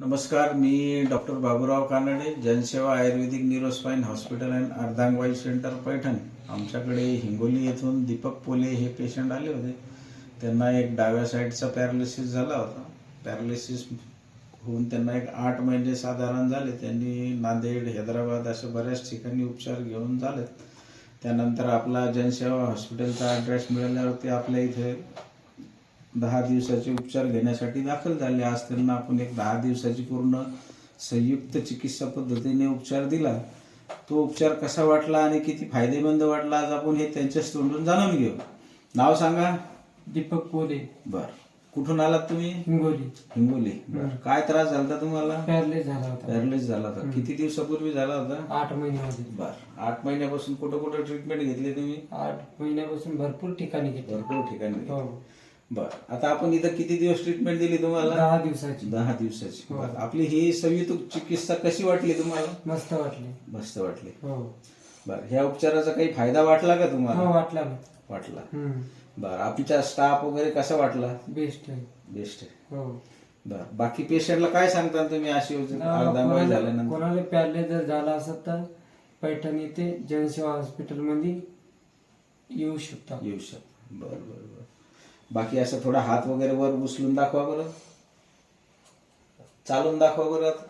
नमस्कार मी doctor Baburao Kanade Janseva ayurvedic neurospine hospital and अर्धांगवाई centre Paithan. आमच्याकडे हिंगोली येथून दीपक पोले हे पेशंट आले होते. त्यांना एक डाव्या साईडचा पॅरालिसिस झाला होता. पॅरालिसिस होऊन त्यांना एक आठ महिने साधारण झाले. त्यांनी नांदेड हैदराबाद अशा बऱ्याच ठिकाणी उपचार घेऊन झालेत. त्यानंतर आपला जनसेवा हॉस्पिटलचा ॲड्रेस मिळाल्यावरती आपल्या इथे दहा दिवसाचे उपचार घेण्यासाठी दाखल झाले. आज त्यांना आपण एक दहा दिवसाची पूर्ण संयुक्त चिकित्सा पद्धतीने उपचार दिला. तो उपचार कसा वाटला आणि किती फायदेमंद वाटला आज आपण हे त्यांच्याच तोंडून जाणून घेऊ. नाव सांगा. दीपक पोले बर. कुठून आलात तुम्ही? हिंगोली. हिंगोली. बर. काय त्रास झाला होता तुम्हाला? पॅरलेस झाला होता. पॅरलाइज झाला होता. किती दिवसापूर्वी झाला होता? आठ महिन्यामध्ये. बर. आठ महिन्यापासून कुठं कुठं ट्रीटमेंट घेतली तुम्ही? आठ महिन्यापासून भरपूर ठिकाणी घेतले. भरपूर ठिकाणी हो. बर. आता आपण इथं किती दिवस ट्रीटमेंट दिली तुम्हाला? दहा दिवसाची. दहा दिवसाची. हो. बरं. आपली ही संयुक्त चिकित्सा कशी वाटली तुम्हाला? मस्त वाटले. मस्त वाटली. हो. बर. ह्या उपचाराचा काही फायदा वाटला का हो तुम्हाला वाटला ना वाटला. हम्म. बर. आमचा स्टाफ वगैरे कसा वाटला? बेस्ट आहे. बेस्ट आहे. हो. बर. बाकी पेशंटला काय सांगता तुम्ही अशी अर्धा वय कोणाला झाल्यानंतर. कोणाला पॅरलेस जर झाला असत तर पैठण येथे जनसेवा हॉस्पिटलमध्ये येऊ शकता. येऊ शकतो. बर बर बर. बाकी असं थोडा हात वगैरे वर उचलून दाखवा बरं चालून दाखवा बरं